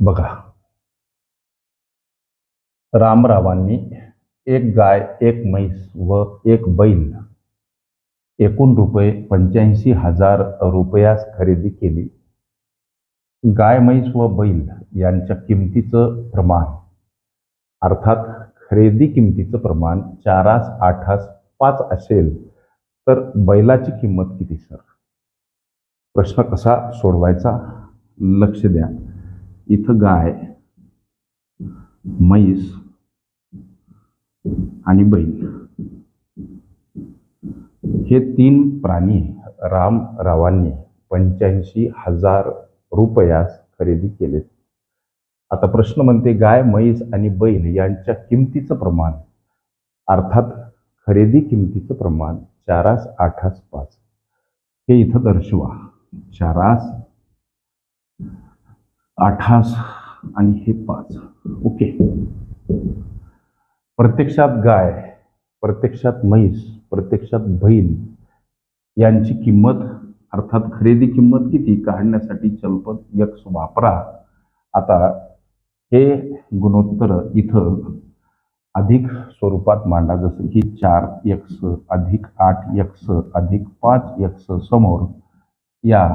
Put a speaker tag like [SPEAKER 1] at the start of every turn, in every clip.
[SPEAKER 1] बघा. रामरावांनी एक गाय एक म्हैस व एक बैल एकूण रुपये पंच्याऐंशी हजार रुपयास खरेदी केली. गाय म्हैस व बैल यांच्या किमतीचं प्रमाण अर्थात खरेदी किमतीचं प्रमाण चारास आठास पाच असेल तर बैलाची किंमत किती सर? प्रश्न कसा सोडवायचा? लक्ष द्या. इथं गाय म्हैस आणि बैल. हे तीन प्राणी राम रावांनी पंच्याऐंशी हजार रुपयास खरेदी केले आता प्रश्न म्हणते गाय म्हैस आणि बैल यांच्या किमतीचं प्रमाण अर्थात खरेदी किमतीचं प्रमाण चारास आठास पाच. हे इथं दर्शवा. चारास आठास आणि हे पाच. ओके. प्रत्यक्षात गाय प्रत्यक्षात म्हैस प्रत्यक्षात बैल यांची किंमत अर्थात खरेदी किंमत किती? काढण्यासाठी चलपद यक्ष वापरा. आता हे गुणोत्तर इथं अधिक स्वरूपात मांडा. जसं की चार यक्ष अधिक आठ यक्ष अधिक पाच यक्स समोर या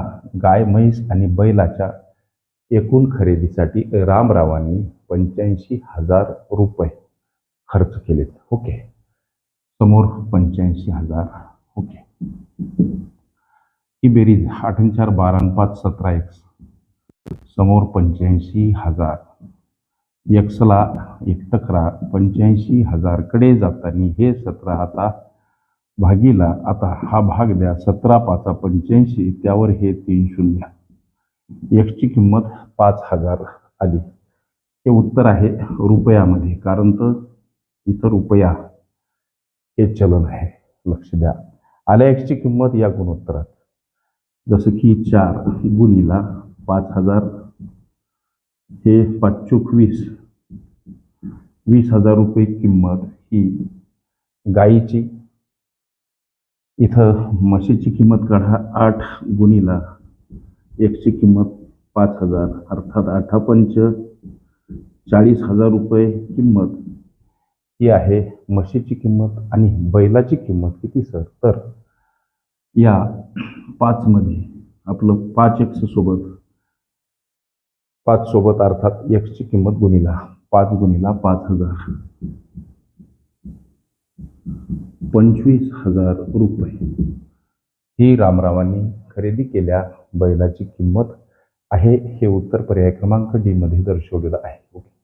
[SPEAKER 1] गाय म्हैस आणि बैलाच्या एकूण खरेदीसाठी रामरावांनी पंच्याऐंशी हजार रुपये खर्च केलेत. ओके. समोर पंच्याऐंशी हजार. ओके. ही बेरीज आठ चार बारा आणि पाच सतरा एक्स समोर पंच्याऐंशी हजार. एक्सला एक तक्रा पंच्याऐंशी हजारकडे जाताना हे सतरा आता भागीला आता हा भाग द्या सतरा पाचा पंच्याऐंशी त्यावर हे तीन शून्य. एक्सची किंमत पाच हजार आली. हे उत्तर आहे रुपयामध्ये कारण तर इथं रुपया हे चलन आहे. लक्ष द्या. आल्या एक्सची किंमत या गुणोत्तरात. जसं की चार गुणीला पाच हजार हे पाचूक वीस वीस हजार रुपये किंमत ही गाईची. इथं म्हशीची किंमत काढा आठ गुणीला एकची किंमत पाच हजार अर्थात आठा चाळीस हजार रुपये किंमत. ही आहे म्हशीची किंमत आणि बैलाची किंमत किती सर? तर या पाचमध्ये आपलं पाच एक्स सोबत. पाच सोबत अर्थात एक्सची किंमत गुणीला पाच गुणीला पाच हजार. पंचवीस हजार रुपये. ही रामरावांनी खरेदी केल्या बैलाची किंमत आहे हे उत्तर पर्याय क्रमांक डी मध्ये दर्शवलेलं आहे. ओके